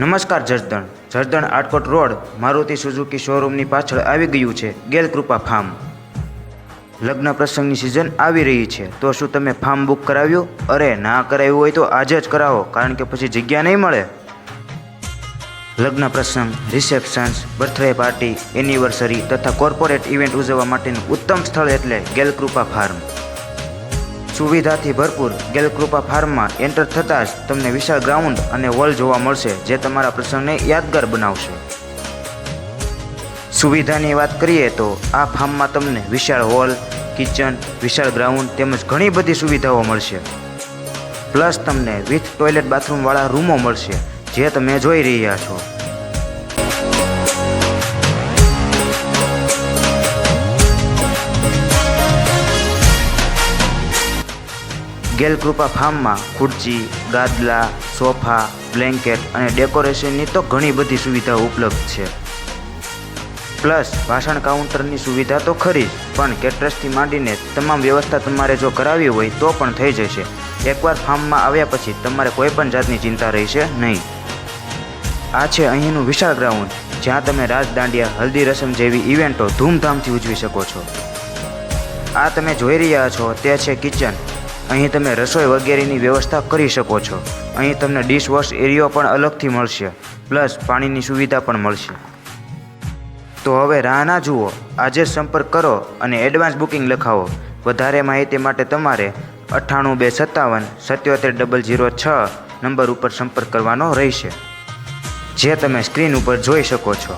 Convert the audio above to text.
નમસ્કાર, Jasdan. Jasdan Atkot road, Maruti Suzuki શોરૂમની પાછળ આવી ગયું છે ગેલકૃપા ફાર્મ. લગ્ન પ્રસંગની સિઝન આવી રહી છે, તો શું તમે ફાર્મ બુક કરાવ્યું? અરે, ના કરાવ્યું હોય તો આજે જ કરાવો, કારણ કે પછી જગ્યા નહીં મળે. લગ્ન પ્રસંગ રિસેપ્શન્સ બર્થડે પાર્ટી એનિવર્સરી તથા કોર્પોરેટ ઇવેન્ટ ઉજવવા માટેનું ઉત્તમ સ્થળ એટલે ગેલકૃપા ફાર્મ. સુવિધાથી ભરપૂર ગેલકૃપા ફાર્મમાં એન્ટર થતાં જ તમને વિશાળ ગ્રાઉન્ડ અને વોલ જોવા મળશે જે તમારા પ્રસંગને યાદગાર બનાવશે. સુવિધાની વાત કરીએ તો આ ફાર્મમાં તમને વિશાળ હોલ કિચન, વિશાળ ગ્રાઉન્ડ તેમજ ઘણી બધી સુવિધાઓ મળશે. પ્લસ તમને વિથ ટોયલેટ બાથરૂમવાળા રૂમો મળશે, જે તમે જોઈ રહ્યા છો. ગેલકૃપા ફાર્મમાં ખુરચી, ગાદલા, સોફા, બ્લેન્કેટ અને ડેકોરેશનની તો ઘણી બધી સુવિધાઓ ઉપલબ્ધ છે. પ્લસ ભાષણ કાઉન્ટરની સુવિધા તો ખરી જ, પણ કેટરસથી માંડીને તમામ વ્યવસ્થા તમારે જો કરાવી હોય તો પણ થઈ જશે. એકવાર ફાર્મમાં આવ્યા પછી તમારે કોઈ પણ જાતની ચિંતા રહેશે નહીં. આ છે અહીંનું વિશાળ ગ્રાઉન્ડ, જ્યાં તમે રાજ દાંડિયા હલ્દી રસમ જેવી ઇવેન્ટો ધૂમધામથી ઉજવી શકો છો. આ તમે જોઈ રહ્યા છો, તે છે કિચન. અહીં તમે રસોઈ વગેરેની વ્યવસ્થા કરી શકો છો. અહીં તમને ડિશવોશ એરિયો પણ અલગથી મળશે પ્લસ પાણીની સુવિધા પણ મળશે. તો હવે રાહ ના જુઓ, આજે સંપર્ક કરો અને એડવાન્સ બુકિંગ લખાવો. વધારે માહિતી માટે તમારે અઠ્ઠાણું બે સત્તાવન સત્યોતેર ડબલ જીરો છ નંબર ઉપર સંપર્ક કરવાનો રહેશે. જે તમે સ્ક્રીન ઉપર જોઈ શકો છો.